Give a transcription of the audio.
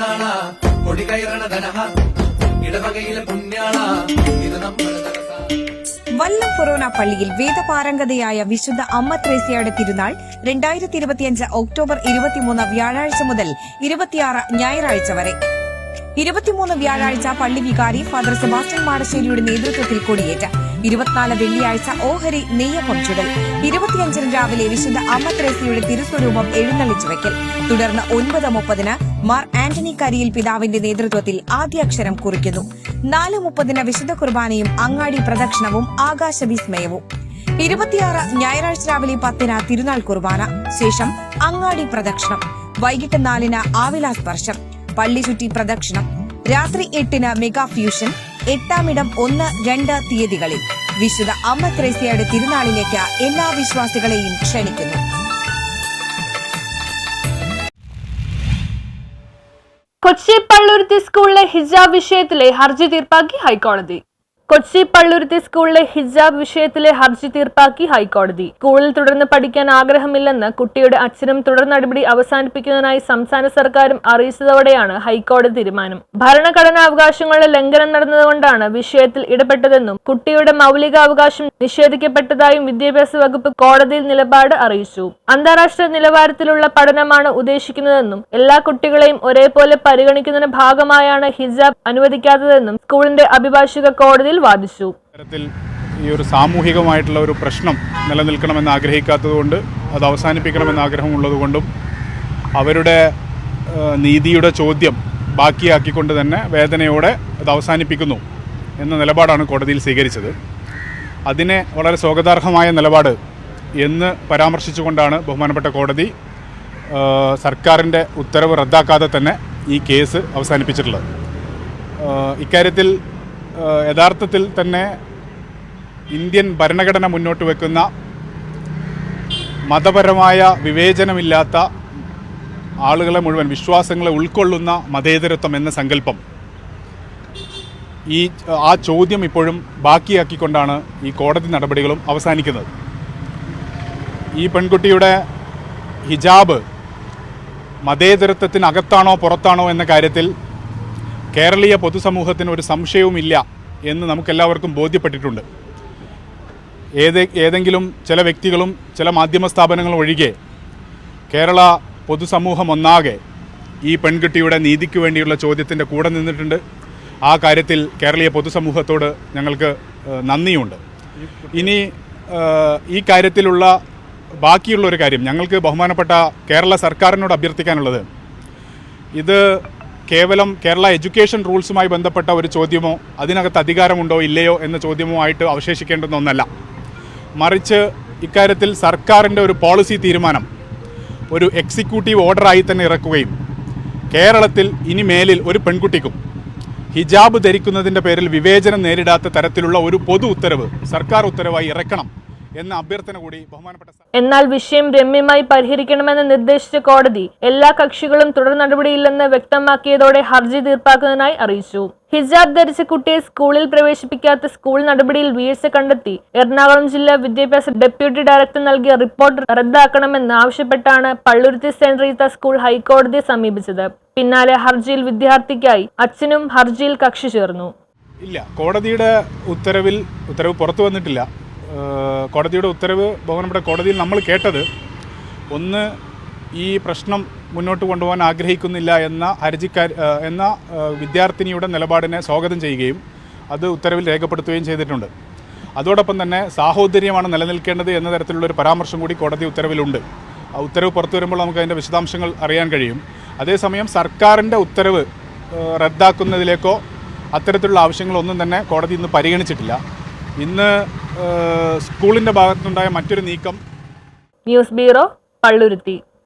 പെരുന്നാള കൊടി കയറണ ധനഹ. ഇടവകയിലെ പുണ്യാള. ഇത് നമ്മൾ വല്ലം ഫൊറോന പള്ളിയിൽ വേദപാരംഗതയായ വിശുദ്ധ അമ്മ ത്രേസ്യയുടെ തിരുനാൾ രണ്ടായിരത്തി ഇരുപത്തിയഞ്ച് ഒക്ടോബർ ഇരുപത്തിമൂന്ന് വ്യാഴാഴ്ച മുതൽ ഇരുപത്തിയാറ് ഞായറാഴ്ച വരെ. ഇരുപത്തിമൂന്ന് വ്യാഴാഴ്ച പള്ളി വികാരി ഫാദർ സെബാസ്റ്റ്യൻ മാടശ്ശേരിയുടെ നേതൃത്വത്തിൽ കൊടിയേറ്റ്. ഇരുപത്തിനാല് വെള്ളിയാഴ്ച ഓഹരി നെയ്യപ്പം ചുടൽ. ഇരുപത്തിയഞ്ചിന് രാവിലെ വിശുദ്ധ അമ്മത്രേസിയുടെ തിരുസ്വരൂപം എഴുന്നള്ളിച്ചു വയ്ക്കൽ തുടർന്ന് ഒൻപത് മുപ്പതിന് മാർ ആന്റണി കരിയിൽ പിതാവിന്റെ നേതൃത്വത്തിൽ ആദ്യാക്ഷരം കുറിക്കുന്നു. നാല് മുപ്പതിന് വിശുദ്ധ കുർബാനയും അങ്ങാടി പ്രദക്ഷിണവും ആകാശവിസ്മയവും. ഇരുപത്തിയാറ് ഞായറാഴ്ച രാവിലെ പത്തിന് തിരുനാൾ കുർബാന. ശേഷം അങ്ങാടി പ്രദക്ഷിണം. വൈകിട്ട് നാലിന് ആവിലാ സ്പർശം പള്ളി ചുറ്റി പ്രദക്ഷിണം. രാത്രി എട്ടിന് മെഗാ ഫ്യൂഷൻ എട്ടാമിടം ഒന്ന് രണ്ട് തീയതികളിൽ. വിശുദ്ധ അമ്മ ത്രേസ്യയുടെ തിരുനാളിലേക്ക് എല്ലാ വിശ്വാസികളെയും ക്ഷണിക്കുന്നു. കൊച്ചി പള്ളുരുത്തി സ്കൂളിലെ ഹിജാബ് വിഷയത്തിലെ ഹർജി തീർപ്പാക്കി ഹൈക്കോടതി. കൊച്ചി പള്ളുരുത്തി സ്കൂളിലെ ഹിജാബ് വിഷയത്തിലെ ഹർജി തീർപ്പാക്കി ഹൈക്കോടതി. സ്കൂളിൽ തുടർന്ന് പഠിക്കാൻ ആഗ്രഹമില്ലെന്ന് കുട്ടിയുടെ അച്ഛനും തുടർ നടപടി അവസാനിപ്പിക്കുന്നതിനായി സംസ്ഥാന സർക്കാരും അറിയിച്ചതോടെയാണ് ഹൈക്കോടതി തീരുമാനം. ഭരണഘടനാ അവകാശങ്ങളുടെ ലംഘനം നടന്നതുകൊണ്ടാണ് വിഷയത്തിൽ ഇടപെട്ടതെന്നും കുട്ടിയുടെ മൗലികാവകാശം നിഷേധിക്കപ്പെട്ടതായും വിദ്യാഭ്യാസ വകുപ്പ് കോടതിയിൽ നിലപാട് അറിയിച്ചു. അന്താരാഷ്ട്ര നിലവാരത്തിലുള്ള പഠനമാണ് ഉദ്ദേശിക്കുന്നതെന്നും എല്ലാ കുട്ടികളെയും ഒരേപോലെ പരിഗണിക്കുന്നതിന് ഭാഗമായാണ് ഹിജാബ് അനുവദിക്കാത്തതെന്നും സ്കൂളിന്റെ അഭിഭാഷക കോടതിയിൽ വാദിച്ചു. ഈ ഒരു സാമൂഹികമായിട്ടുള്ള ഒരു പ്രശ്നം നിലനിൽക്കണമെന്ന് ആഗ്രഹിക്കാത്തതുകൊണ്ട് അത് അവസാനിപ്പിക്കണമെന്ന് ആഗ്രഹമുള്ളതുകൊണ്ടും അവരുടെ നീതിയുടെ ചോദ്യം ബാക്കിയാക്കിക്കൊണ്ട് തന്നെ വേദനയോടെ അത് അവസാനിപ്പിക്കുന്നു എന്ന നിലപാടാണ് കോടതിയിൽ സ്വീകരിച്ചത്. അതിനെ വളരെ സ്വാഗതാർഹമായ നിലപാട് എന്ന് പരാമർശിച്ചുകൊണ്ടാണ് ബഹുമാനപ്പെട്ട കോടതി സർക്കാരിന്റെ ഉത്തരവ് റദ്ദാക്കാതെ തന്നെ ഈ കേസ് അവസാനിപ്പിച്ചിട്ടുള്ളത്. ഇക്കാര്യത്തിൽ യഥാർത്ഥത്തിൽ തന്നെ ഇന്ത്യൻ ഭരണഘടന മുന്നോട്ട് വെക്കുന്ന മതപരമായ വിവേചനമില്ലാത്ത ആളുകളെ മുഴുവൻ വിശ്വാസങ്ങളെ ഉൾക്കൊള്ളുന്ന മതേതരത്വം എന്ന സങ്കല്പം. ഈ ആ ചോദ്യം ഇപ്പോഴും ബാക്കിയാക്കിക്കൊണ്ടാണ് ഈ കോടതി നടപടികളും അവസാനിക്കുന്നത്. ഈ പെൺകുട്ടിയുടെ ഹിജാബ് മതേതരത്വത്തിനകത്താണോ പുറത്താണോ എന്ന കാര്യത്തിൽ കേരളീയ പൊതുസമൂഹത്തിന് ഒരു സംശയവുമില്ല എന്ന് നമുക്കെല്ലാവർക്കും ബോധ്യപ്പെട്ടിട്ടുണ്ട്. ഏത് ഏതെങ്കിലും ചില വ്യക്തികളും ചില മാധ്യമ സ്ഥാപനങ്ങളും ഒഴികെ കേരള പൊതുസമൂഹം ഒന്നാകെ ഈ പെൺകുട്ടിയുടെ നീതിക്ക് വേണ്ടിയുള്ള ചോദ്യത്തിന്റെ കൂടെ നിന്നിട്ടുണ്ട്. ആ കാര്യത്തിൽ കേരളീയ പൊതുസമൂഹത്തോട് ഞങ്ങൾക്ക് നന്ദിയുണ്ട്. ഇനി ഈ കാര്യത്തിലുള്ള ബാക്കിയുള്ള ഒരു കാര്യം ഞങ്ങൾക്ക് ബഹുമാനപ്പെട്ട കേരള സർക്കാരിനോട് അഭ്യർത്ഥിക്കാനുള്ളത്. ഇത് കേവലം കേരള എഡ്യൂക്കേഷൻ റൂൾസുമായി ബന്ധപ്പെട്ട ഒരു ചോദ്യമോ അതിനകത്ത് അധികാരമുണ്ടോ ഇല്ലയോ എന്ന ചോദ്യമോ ആയിട്ട് അവശേഷിക്കേണ്ടുന്ന ഒന്നല്ല. മറിച്ച് ഇക്കാര്യത്തിൽ സർക്കാരിന്റെ ഒരു പോളിസി തീരുമാനം ഒരു എക്സിക്യൂട്ടീവ് ഓർഡറായി തന്നെ ഇറക്കുകയും കേരളത്തിൽ ഇനി മേലിൽ ഒരു പെൺകുട്ടിക്കും ഹിജാബ് ധരിക്കുന്നതിന്റെ പേരിൽ വിവേചനം നേരിടാത്ത തരത്തിലുള്ള ഒരു പൊതു ഉത്തരവ് സർക്കാർ ഉത്തരവായി ഇറക്കണം എന്ന അഭ്യർത്ഥന കൂടി ബഹുമാനപ്പെട്ട എന്നാൽ വിഷയം രമ്യമായി പരിഹരിക്കണമെന്ന് നിർദ്ദേശിച്ച കോടതി എല്ലാ കക്ഷികളും തുടർ നടപടിയില്ലെന്ന് വ്യക്തമാക്കിയതോടെ ഹർജി തീർപ്പാക്കുന്നതിനായി അറിയിച്ചു. ഹിജാബ് ധരിച്ച കുട്ടിയെ സ്കൂളിൽ പ്രവേശിപ്പിക്കാത്ത സ്കൂൾ നടപടിയിൽ വീഴ്ച കണ്ടെത്തി എറണാകുളം ജില്ലാ വിദ്യാഭ്യാസ ഡെപ്യൂട്ടി ഡയറക്ടർ നൽകിയ റിപ്പോർട്ട് റദ്ദാക്കണമെന്ന് ആവശ്യപ്പെട്ടാണ് പള്ളുരുത്തി സെന്റ് റീത്ത സ്കൂൾ ഹൈക്കോടതിയെ സമീപിച്ചത്. പിന്നാലെ ഹർജിയിൽ വിദ്യാർത്ഥിക്കായി അച്ഛനും ഹർജിയിൽ കക്ഷി ചേർന്നു. ഇല്ല കോടതിയുടെ ഉത്തരവിൽ ഉത്തരവ് പുറത്തു വന്നിട്ടില്ല. കോടതിയുടെ ഉത്തരവ് ബഹുമാനപ്പെട്ട കോടതിയിൽ നമ്മൾ കേട്ടത് ഒന്ന് ഈ പ്രശ്നം മുന്നോട്ട് കൊണ്ടുപോകാൻ ആഗ്രഹിക്കുന്നില്ല എന്ന ഹർജിക്കാർ എന്ന വിദ്യാർത്ഥിനിയുടെ നിലപാടിനെ സ്വാഗതം ചെയ്യുകയും അത് ഉത്തരവിൽ രേഖപ്പെടുത്തുകയും ചെയ്തിട്ടുണ്ട്. അതോടൊപ്പം തന്നെ സാഹോദര്യമാണ് നിലനിൽക്കേണ്ടത് എന്ന തരത്തിലുള്ളൊരു പരാമർശം കൂടി കോടതി ഉത്തരവിലുണ്ട്. ആ ഉത്തരവ് പുറത്തു വരുമ്പോൾ നമുക്ക് അതിന്റെ വിശദാംശങ്ങൾ അറിയാൻ കഴിയും. അതേസമയം സർക്കാരിന്റെ ഉത്തരവ് റദ്ദാക്കുന്നതിലേക്കോ അത്തരത്തിലുള്ള ആവശ്യങ്ങളൊന്നും തന്നെ കോടതി ഇന്ന് പരിഗണിച്ചിട്ടില്ല. ഇന്ന് സ്കൂളിന്റെ ഭാഗത്തുനിന്നുണ്ടായ മറ്റൊരു നീക്കം. News bureau Palluruthy.